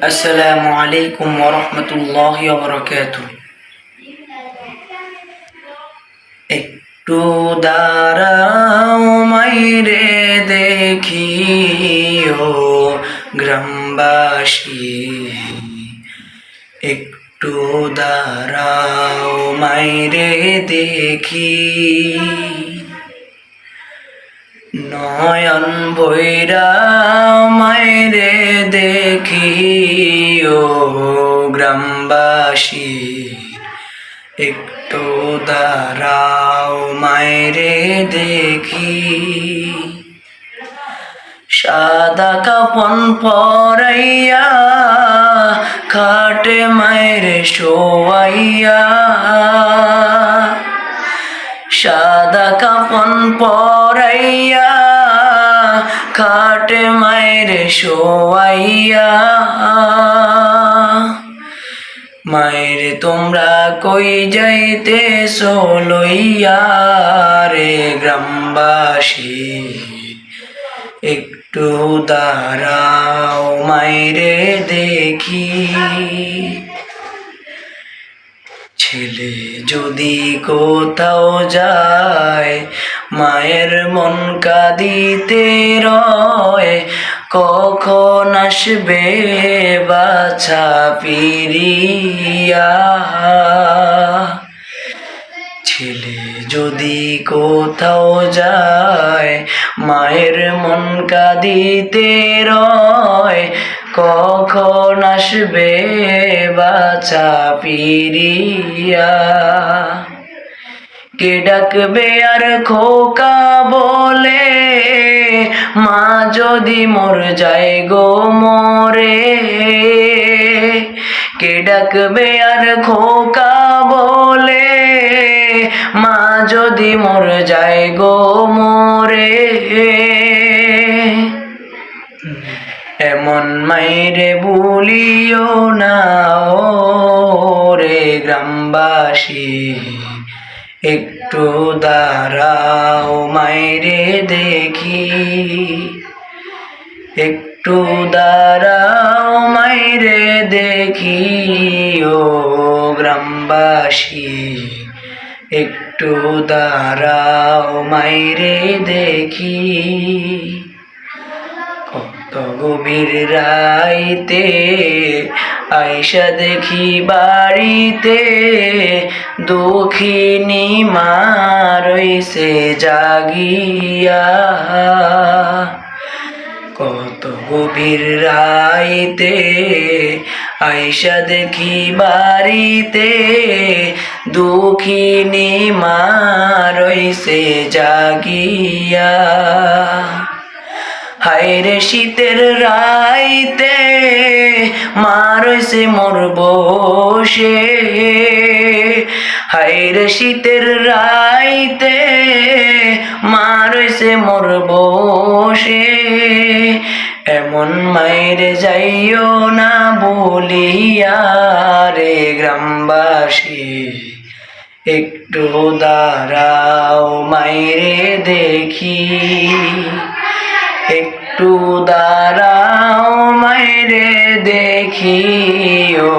আসসালামু আলাইকুম ওরহমতুল্লাহ বরকাত একটু দাঁড়াও মাইরে দেখি ও গ্রামবাসী। একটু দাঁড়াও মাইরে দেখি নয়ন ভৈরা মাইরে গ্রামবাসী একটু দাঁড়াও মাইরে দেখি। সাদা কাপন পরাইয়া খাটে মায়েরে শোয়াইয়া। সাদা কাপন পরাইয়া খাটে মায়ের শোয়াইয়া। মায়ের, তোমরা কই যাইতে লইয়া? রে গ্রামবাসী, একটু দাঁড়াও মায়েরে দেখি। ছেলে যদি কোথাও যায় মায়ের মন কাঁদিতে রয়, কখন আসবে বাছা পিরিয়া ছেলে যদি কোথাও যায়, মায়ের মন কাঁদিতে রয়, কখন আসবে বাছা পিরিয়া কে ডাকবে আর খোকা বলে? মা যদি মোর যায় গো মরে। কে ডাকবে আর খোকা বলে? মা যদি মোর যায় গো মরে। এমন মাইরে বলিও না ও রে গ্রামবাসী। একটু দাঁড়াও, মাইরে দেখি। একটু দাঁড়াও, মাইরে দেখি, ও গ্রামবাসী। একটু দাঁড়াও, মাইরে দেখি। কত গভীর রাইতে আয়সা দেখি বাড়িতে দুঃখিনী মা রইছে জাগিয়া। কত গভীর রাইতে আয়সা দেখি বাড়িতে দুঃখিনী মা রইছে জাগিয়া। হায়রে শীতের রাইতে মারছে মোর বসে। হায়রে শীতের রাইতে মারছে মোর বসে। এমন মায়ের যাইও না বলিয়া রে গ্রামবাসী, একটু দাঁড়াও মায়েরে দেখি। একটু দাঁড়াও মায়েরে দেখি ও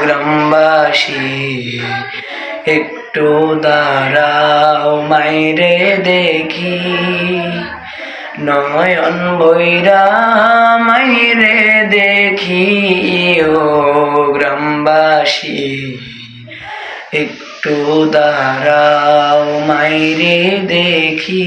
গ্রামবাসী। একটু দাঁড়াও মায়েরে দেখি। নয়ন বৈরা মায়েরে দেখি ও গ্রামবাসী। একটু দাঁড়াও মায়েরে দেখি।